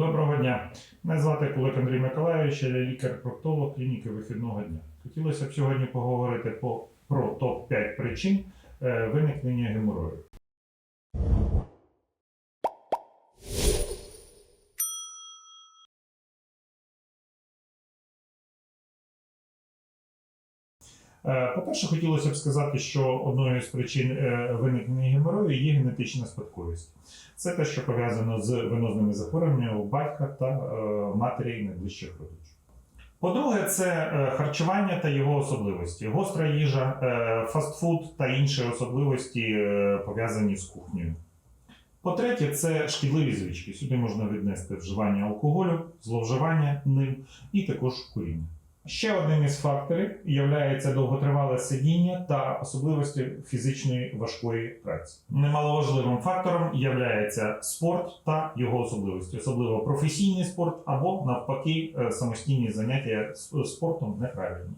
Доброго дня. Мене звати Кулик Андрій Миколаївич, я лікар-проктолог клініки вихідного дня. Хотілося б сьогодні поговорити по, про топ-5 причин е, виникнення геморою. По-перше, хотілося б сказати, що одною з причин е, виникнення геморою є генетична спадковість. Це те, що пов'язано з венозними захворюваннями у батька та е, матері найближчих родичів. По-друге, це е, харчування та його особливості. Гостра їжа, е, фастфуд та інші особливості е, пов'язані з кухнею. По-третє, це шкідливі звички. Сюди можна віднести вживання алкоголю, зловживання ним і також куріння. Ще одним із факторів є довготривале сидіння та особливості фізичної важкої праці. Немаловажливим фактором є спорт та його особливості, особливо професійний спорт або навпаки е, самостійні заняття спортом неправильні.